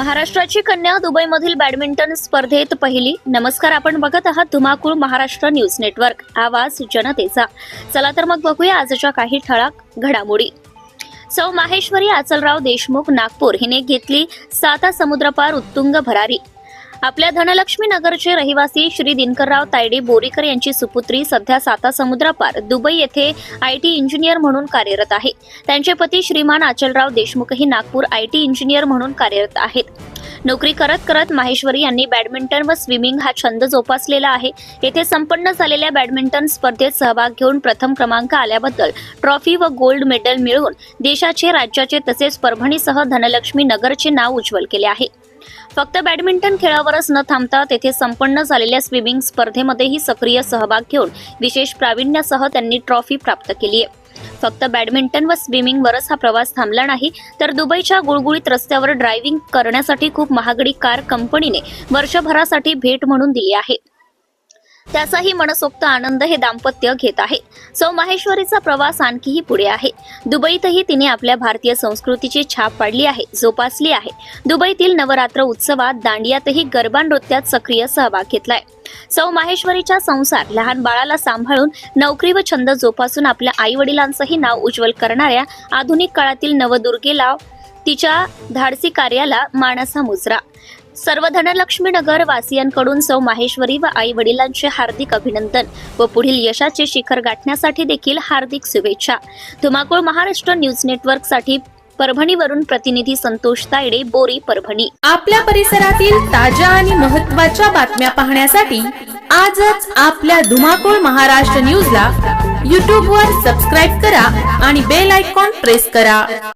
महाराष्ट्राची कन्या दुबईमधील बॅडमिंटन स्पर्धेत पहिली. नमस्कार आपण बघत आहात धुमाकूळ महाराष्ट्र न्यूज नेटवर्क. आवाज जनतेचा. चला तर मग बघूया आजच्या काही ठळक घडामोडी. सौ माहेश्वरी आचलराव देशमुख नागपूर. हिने घेतली साता समुद्रपार उत्तुंग भरारी. आपल्या धनलक्ष्मी नगरचे रहिवासी श्री दिनकरराव तायडे बोरीकर यांची सुपुत्री सध्या साता समुद्रपार दुबई येथे आय टी इंजिनियर म्हणून कार्यरत आहे. त्यांचे पती श्रीमान आचलराव देशमुखही नागपूर आय टी इंजिनियर म्हणून कार्यरत आहेत. नोकरी करत करत माहेश्वरी यांनी बॅडमिंटन व स्विमिंग हा छंद जोपासलेला आहे. येथे संपन्न झालेल्या बॅडमिंटन स्पर्धेत सहभाग घेऊन प्रथम क्रमांक आल्याबद्दल ट्रॉफी व गोल्ड मेडल मिळवून देशाचे राज्याचे तसेच परभणीसह धनलक्ष्मी नगरचे नाव उज्ज्वल केले आहे. फक्त बॅडमिंटन खेळावरच न थांबता तेथे संपन्न झालेल्या स्विमिंग स्पर्धेमध्येही सक्रिय सहभाग घेऊन विशेष प्रावीण्यासह त्यांनी ट्रॉफी प्राप्त केली आहे. फक्त बॅडमिंटन व स्विमिंगवरच हा प्रवास थांबला नाही तर दुबईच्या गुळगुळीत रस्त्यावर ड्रायव्हिंग करण्यासाठी खूप महागडी कार कंपनीने वर्षभरासाठी भेट म्हणून दिली आहे. त्याचाही मनसोक्त आनंद हे दाम्पत्य घेत आहे. सौ माहेश्वरीचा प्रवास आणखीही पुढे आहे. दुबईतही तिने आपल्या भारतीय संस्कृतीची छाप पाडली आहे जोपासली आहे. दुबईतील नवरात्र उत्सवात दांडियातही गरबा नृत्यात सक्रिय सहभाग घेतलाय. सौ माहेश्वरीचा संसार लहान बाळाला सांभाळून नोकरी व छंद जोपासून आपल्या आई वडिलांचंही नाव उज्ज्वल करणाऱ्या आधुनिक काळातील नवदुर्गेला तिच्या धाडसी कार्याला मानाचा मुजरा. सर्व धनलक्ष्मी नगर वासियांकडून सौ माहेश्वरी व आई वडिलांचे हार्दिक अभिनंदन व पुढील यशाचे शिखर गाठण्यासाठी देखील हार्दिक शुभेच्छा. धुमाकूळ महाराष्ट्र न्यूज नेटवर्कसाठी परभणीवरून प्रतिनिधी संतोष तायडे बोरी परभणी. आपल्या परिसरातील ताज्या आणि महत्त्वाच्या बातम्या पाहण्यासाठी आजच आपल्या धुमाकूळ महाराष्ट्र न्यूजला यूट्यूबवर सबस्क्राईब करा आणि बेल आयकॉन प्रेस करा.